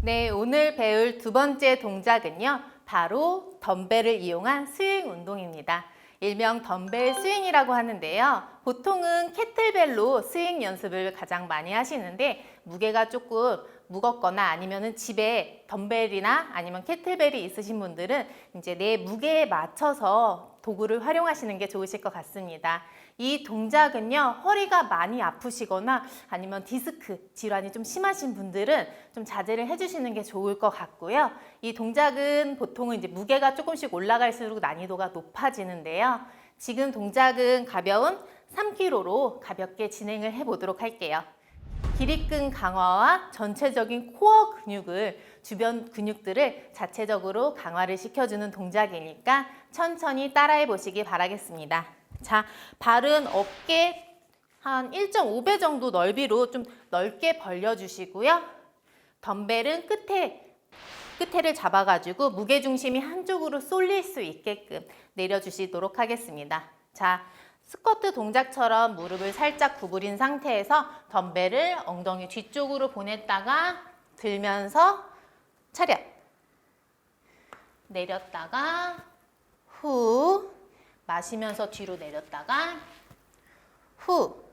네, 오늘 배울 두 번째 동작은요. 바로 덤벨을 이용한 스윙 운동입니다. 일명 덤벨 스윙이라고 하는데요. 보통은 캐틀벨로 스윙 연습을 가장 많이 하시는데 무게가 조금 무겁거나 아니면은 집에 덤벨이나 아니면 캐틀벨이 있으신 분들은 이제 내 무게에 맞춰서 도구를 활용하시는 게 좋으실 것 같습니다. 이 동작은요, 허리가 많이 아프시거나 아니면 디스크 질환이 좀 심하신 분들은 좀 자제를 해주시는 게 좋을 것 같고요. 이 동작은 보통은 이제 무게가 조금씩 올라갈수록 난이도가 높아지는데요. 지금 동작은 가벼운 3kg로 가볍게 진행을 해보도록 할게요. 기립근 강화와 전체적인 코어 근육을 주변 근육들을 자체적으로 강화를 시켜주는 동작이니까 천천히 따라해 보시기 바라겠습니다. 자, 발은 어깨 한 1.5배 정도 넓이로 좀 넓게 벌려주시고요. 덤벨은 끝에 끝에를 잡아가지고 무게 중심이 한쪽으로 쏠릴 수 있게끔 내려주시도록 하겠습니다. 자, 스쿼트 동작처럼 무릎을 살짝 구부린 상태에서 덤벨을 엉덩이 뒤쪽으로 보냈다가 들면서 차렷. 내렸다가 후 마시면서 뒤로 내렸다가 후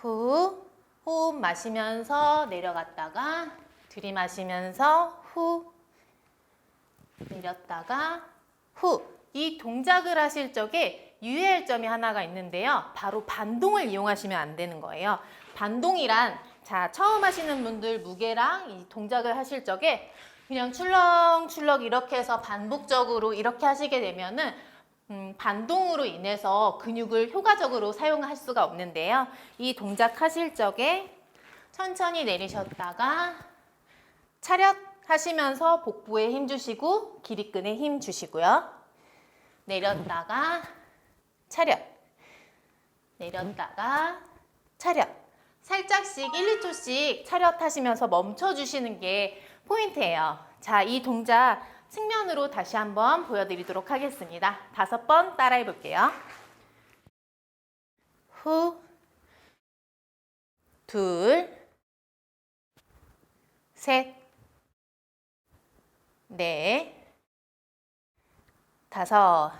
후, 호흡 마시면서 내려갔다가 들이마시면서 후 내렸다가 후. 이 동작을 하실 적에 유의할 점이 하나가 있는데요. 바로 반동을 이용하시면 안 되는 거예요. 반동이란 자 처음 하시는 분들 무게랑 이 동작을 하실 적에 그냥 출렁출렁 이렇게 해서 반복적으로 이렇게 하시게 되면은 음, 반동으로 인해서 근육을 효과적으로 사용할 수가 없는데요. 이 동작 하실 적에 천천히 내리셨다가 차렷 하시면서 복부에 힘 주시고 기립근에 힘 주시고요. 내렸다가 차렷. 내렸다가 차렷. 살짝씩 1, 2초씩 차렷 하시면서 멈춰 주시는 게 포인트예요. 자, 이 동작 측면으로 다시 한번 보여드리도록 하겠습니다. 다섯 번 따라해 볼게요. 후, 둘, 셋, 넷, 다섯.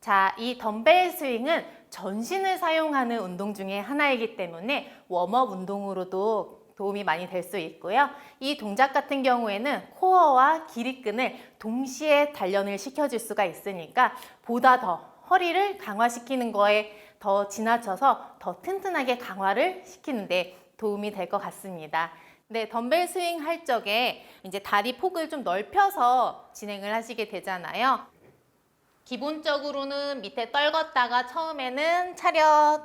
자, 이 덤벨 스윙은 전신을 사용하는 운동 중에 하나이기 때문에 웜업 운동으로도 도움이 많이 될 수 있고요. 이 동작 같은 경우에는 코어와 기립근을 동시에 단련을 시켜줄 수가 있으니까 보다 더 허리를 강화시키는 거에 더 지나쳐서 더 튼튼하게 강화를 시키는데 도움이 될 것 같습니다. 네, 덤벨 스윙 할 적에 이제 다리 폭을 좀 넓혀서 진행을 하시게 되잖아요. 기본적으로는 밑에 떨궜다가 처음에는 차렷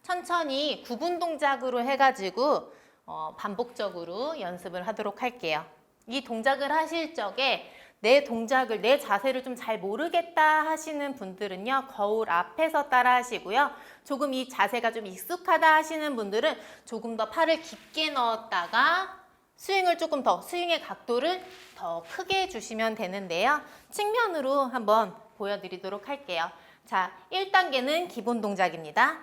천천히 구분 동작으로 해가지고 어, 반복적으로 연습을 하도록 할게요. 이 동작을 하실 적에 내 동작을, 내 자세를 좀 잘 모르겠다 하시는 분들은요, 거울 앞에서 따라 하시고요. 조금 이 자세가 좀 익숙하다 하시는 분들은 조금 더 팔을 깊게 넣었다가 스윙을 조금 더, 스윙의 각도를 더 크게 해주시면 되는데요. 측면으로 한번 보여드리도록 할게요. 자, 1단계는 기본 동작입니다.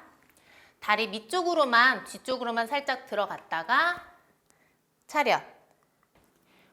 다리 밑쪽으로만, 뒤쪽으로만 살짝 들어갔다가 차렷.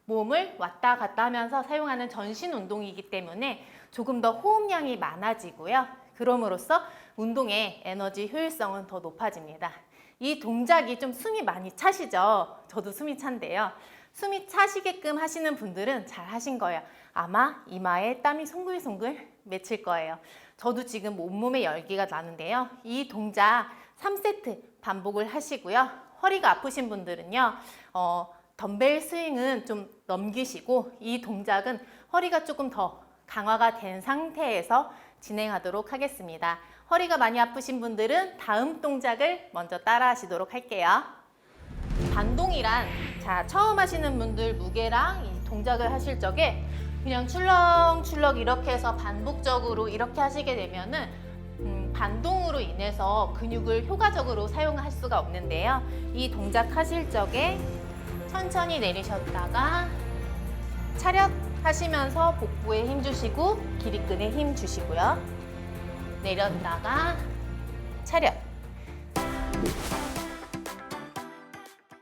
몸을 왔다 갔다 하면서 사용하는 전신 운동이기 때문에 조금 더 호흡량이 많아지고요. 그럼으로써 운동의 에너지 효율성은 더 높아집니다. 이 동작이 좀 숨이 많이 차시죠? 저도 숨이 찬데요. 숨이 차시게끔 하시는 분들은 잘 하신 거예요. 아마 이마에 땀이 송글송글 맺힐 거예요. 저도 지금 온몸에 열기가 나는데요. 이 동작 3세트 반복을 하시고요. 허리가 아프신 분들은요. 어, 덤벨 스윙은 좀 넘기시고 이 동작은 허리가 조금 더 강화가 된 상태에서 진행하도록 하겠습니다. 허리가 많이 아프신 분들은 다음 동작을 먼저 따라 하시도록 할게요. 반동이란 자 처음 하시는 분들 무게랑 이 동작을 하실 적에 그냥 출렁출렁 이렇게 해서 반복적으로 이렇게 하시게 되면은 음, 반동으로 인해서 근육을 효과적으로 사용할 수가 없는데요. 이 동작 하실 적에 천천히 내리셨다가 차렷 하시면서 복부에 힘 주시고 기립근에 힘 주시고요. 내렸다가 차렷.